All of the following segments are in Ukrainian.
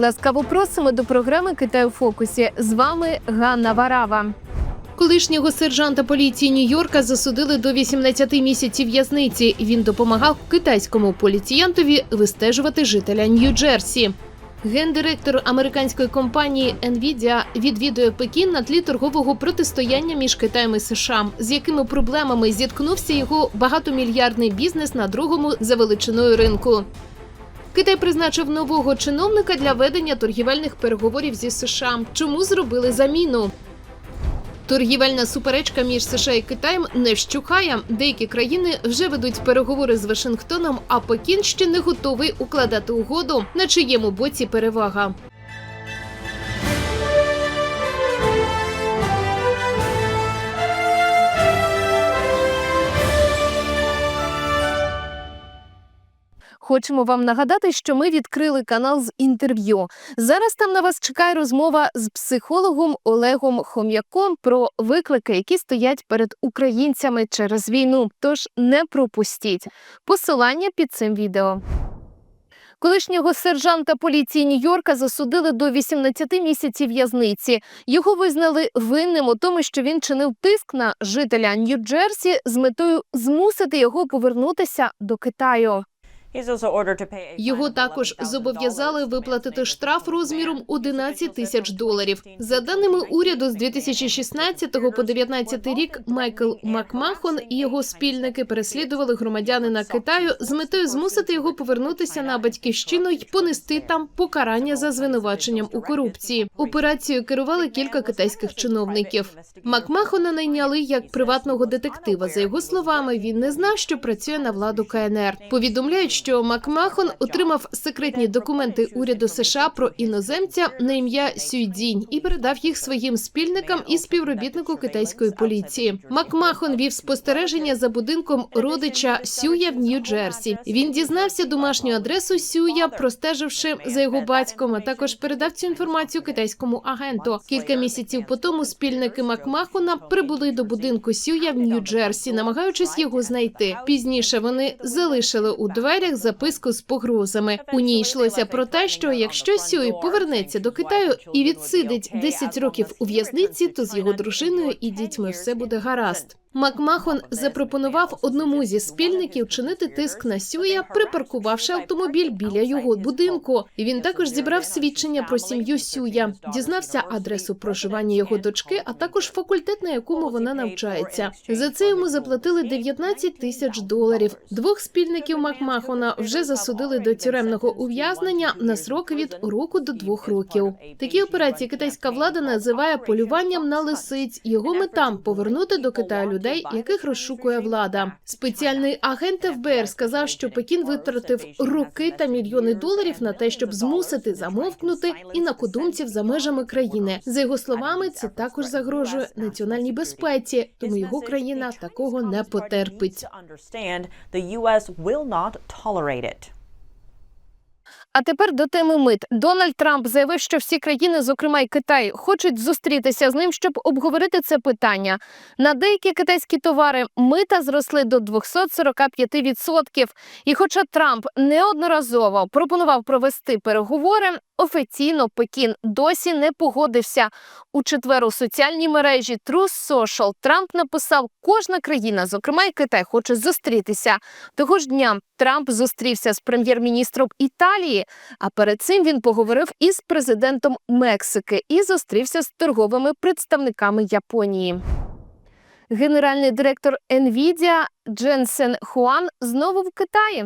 Ласкаво просимо до програми Китай у фокусі. З вами Ганна Варава. Колишнього сержанта поліції Нью-Йорка засудили до 18 місяців в'язниці. Він допомагав китайському поліціянтові вистежувати жителя Нью-Джерсі. Гендиректор американської компанії Nvidia відвідує Пекін на тлі торгового протистояння між Китаєм і США, з якими проблемами зіткнувся його багатомільярдний бізнес на другому за величиною ринку. Китай призначив нового чиновника для ведення торгівельних переговорів зі США. Чому зробили заміну? Торгівельна суперечка між США і Китаєм не вщухає. Деякі країни вже ведуть переговори з Вашингтоном, а Пекін ще не готовий укладати угоду, на чиєму боці перевага. Хочемо вам нагадати, що ми відкрили канал з інтерв'ю. Зараз там на вас чекає розмова з психологом Олегом Хом'яком про виклики, які стоять перед українцями через війну. Тож не пропустіть посилання під цим відео. Колишнього сержанта поліції Нью-Йорка засудили до 18 місяців в'язниці. Його визнали винним у тому, що він чинив тиск на жителя Нью-Джерсі з метою змусити його повернутися до Китаю. Його також зобов'язали виплатити штраф розміром 11 тисяч доларів. За даними уряду, з 2016 по 2019 рік Майкл Макмахон і його спільники переслідували громадянина Китаю з метою змусити його повернутися на батьківщину й понести там покарання за звинуваченням у корупції. Операцією керували кілька китайських чиновників. Макмахона найняли як приватного детектива. За його словами, він не знав, що працює на владу КНР. Повідомляють, що Макмахон отримав секретні документи уряду США про іноземця на ім'я Сюйдінь і передав їх своїм спільникам і співробітнику китайської поліції. Макмахон вів спостереження за будинком родича Сюя в Нью-Джерсі. Він дізнався домашню адресу Сюя, простеживши за його батьком. А також передав цю інформацію китайському агенту. Кілька місяців по тому спільники Макмахона прибули до будинку Сюя в Нью-Джерсі, намагаючись його знайти. Пізніше вони залишили у дверях записку з погрозами. У ній йшлося про те, що якщо Сюй повернеться до Китаю і відсидить 10 років у в'язниці, то з його дружиною і дітьми все буде гаразд. Макмахон запропонував одному зі спільників чинити тиск на Сюя, припаркувавши автомобіль біля його будинку. Він також зібрав свідчення про сім'ю Сюя, дізнався адресу проживання його дочки, а також факультет, на якому вона навчається. За це йому заплатили 19 тисяч доларів. Двох спільників Макмахона вже засудили до тюремного ув'язнення на срок від року до двох років. Такі операції китайська влада називає полюванням на лисиць. Його мета повернути до Китаю людей, яких розшукує влада. Спеціальний агент ФБР сказав, що Пекін витратив роки та мільйони доларів на те, щоб змусити замовкнути інакодумців за межами країни. За його словами, це також загрожує національній безпеці, тому його країна такого не потерпить. А тепер до теми мит. Дональд Трамп заявив, що всі країни, зокрема й Китай, хочуть зустрітися з ним, щоб обговорити це питання. На деякі китайські товари мита зросли до 245%. І хоча Трамп неодноразово пропонував провести переговори, офіційно Пекін досі не погодився. У четвер у соціальній мережі Truth Social Трамп написав, кожна країна, зокрема й Китай, хоче зустрітися. Того ж дня Трамп зустрівся з прем'єр-міністром Італії. А перед цим він поговорив із президентом Мексики і зустрівся з торговими представниками Японії. Генеральний директор Nvidia Дженсен Хуан знову в Китаї.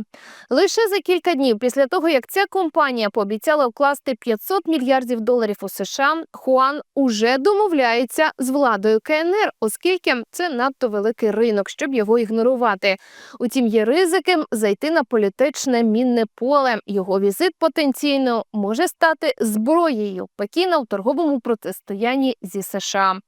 Лише за кілька днів після того, як ця компанія пообіцяла вкласти 500 мільярдів доларів у США, Хуан уже домовляється з владою КНР, оскільки це надто великий ринок, щоб його ігнорувати. Утім, є ризики зайти на політичне мінне поле. Його візит потенційно може стати зброєю Пекіна в торговому протистоянні зі США.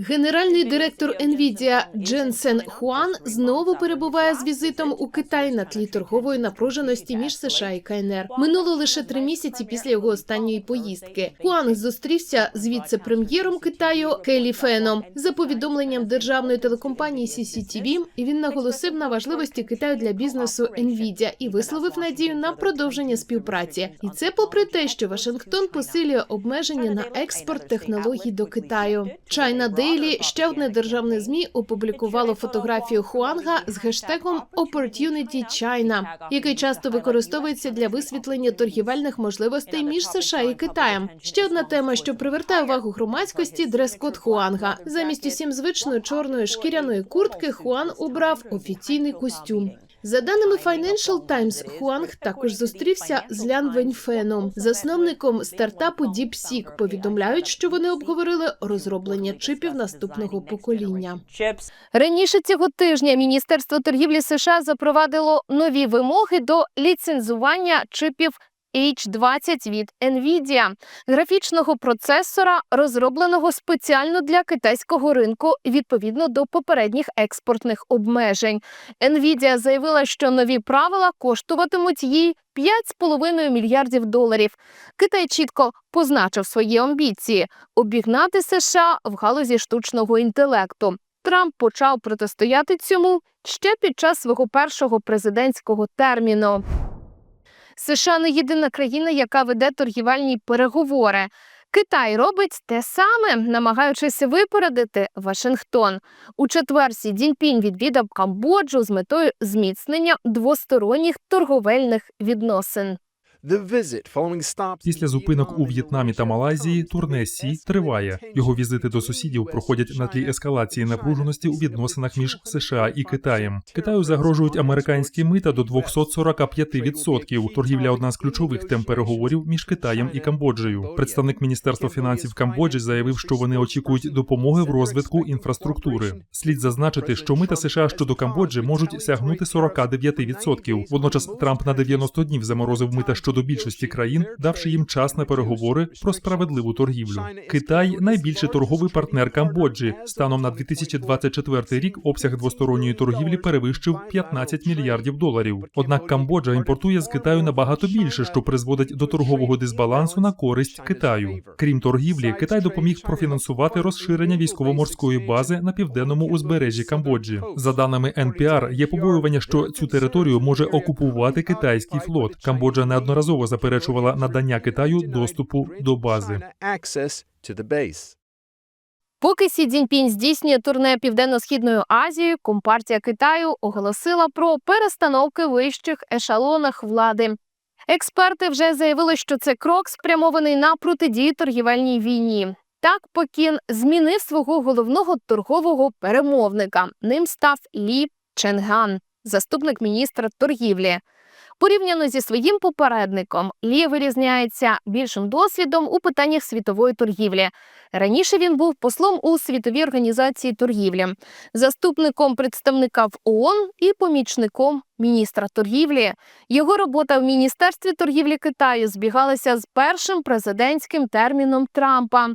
Генеральний директор Nvidia Дженсен Хуан знову перебуває з візитом у Китай на тлі торгової напруженості між США і КНР. Минуло лише три місяці після його останньої поїздки. Хуан зустрівся з віце-прем'єром Китаю Келі Феном. За повідомленням державної телекомпанії CCTV, він наголосив на важливості Китаю для бізнесу Nvidia і висловив надію на продовження співпраці. І це попри те, що Вашингтон посилює обмеження на експорт технологій до Китаю. China Daily, ще одне державне змі, опублікувало фотографію Хуанга з гештегом Opportunity China, який часто використовується для висвітлення торгівельних можливостей між США і Китаєм. Ще одна тема, що привертає увагу громадськості, дрес-код Хуанга. Замість усім звичної чорної шкіряної куртки Хуан обрав офіційний костюм. За даними Financial Times, Хуанг також зустрівся з Лян Веньфеном, засновником стартапу DeepSeek. Повідомляють, що вони обговорили розроблення чипів наступного покоління. Раніше цього тижня Міністерство торгівлі США запровадило нові вимоги до ліцензування чипів H20 від Nvidia, графічного процесора, розробленого спеціально для китайського ринку відповідно до попередніх експортних обмежень. Nvidia заявила, що нові правила коштуватимуть їй 5,5 мільярдів доларів. Китай чітко позначив свої амбіції обігнати США в галузі штучного інтелекту. Трамп почав протистояти цьому ще під час свого першого президентського терміну. США не єдина країна, яка веде торгівельні переговори. Китай робить те саме, намагаючись випередити Вашингтон. У четвер Сі Дзіньпінь відвідав Камбоджу з метою зміцнення двосторонніх торговельних відносин. Після зупинок у В'єтнамі та Малайзії турне Сі триває. Його візити до сусідів проходять на тлі ескалації напруженості у відносинах між США і Китаєм. Китаю загрожують американські мита до 245%. Торгівля одна з ключових тем переговорів між Китаєм і Камбоджею. Представник міністерства фінансів Камбоджі заявив, що вони очікують допомоги в розвитку інфраструктури. Слід зазначити, що мита США щодо Камбоджі можуть сягнути 49%. Водночас Трамп на 90 днів заморозив мита щодо більшості країн, давши їм час на переговори про справедливу торгівлю. Китай найбільший торговий партнер Камбоджі. Станом на 2024 рік обсяг двосторонньої торгівлі перевищив 15 мільярдів доларів. Однак Камбоджа імпортує з Китаю набагато більше, що призводить до торгового дисбалансу на користь Китаю. Крім торгівлі, Китай допоміг профінансувати розширення військово-морської бази на південному узбережжі Камбоджі. За даними NPR, є побоювання, що цю територію може окупувати китайський флот. Камбоджа неодноразово заперечувала надання Китаю доступу до бази. Поки Сі Цзіньпінь здійснює турне Південно-східною Азією, Компартія Китаю оголосила про перестановки в вищих ешелонах влади. Експерти вже заявили, що це крок спрямований на протидію торгівельній війні. Так, Пекін змінив свого головного торгового перемовника. Ним став Лі Ченган, заступник міністра торгівлі. Порівняно зі своїм попередником, Лі вирізняється більшим досвідом у питаннях світової торгівлі. Раніше він був послом у світовій організації торгівлі, заступником представника в ООН і помічником міністра торгівлі. Його робота в міністерстві торгівлі Китаю збігалася з першим президентським терміном Трампа.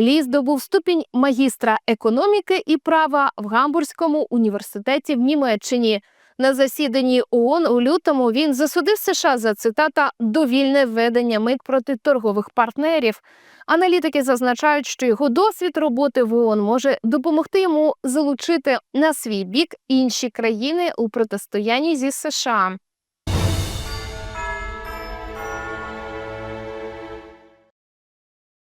Лі здобув ступінь магістра економіки і права в Гамбурзькому університеті в Німеччині. На засіданні ООН у лютому він засудив США за цитата довільне введення мит проти торгових партнерів. Аналітики зазначають, що його досвід роботи в ООН може допомогти йому залучити на свій бік інші країни у протистоянні зі США.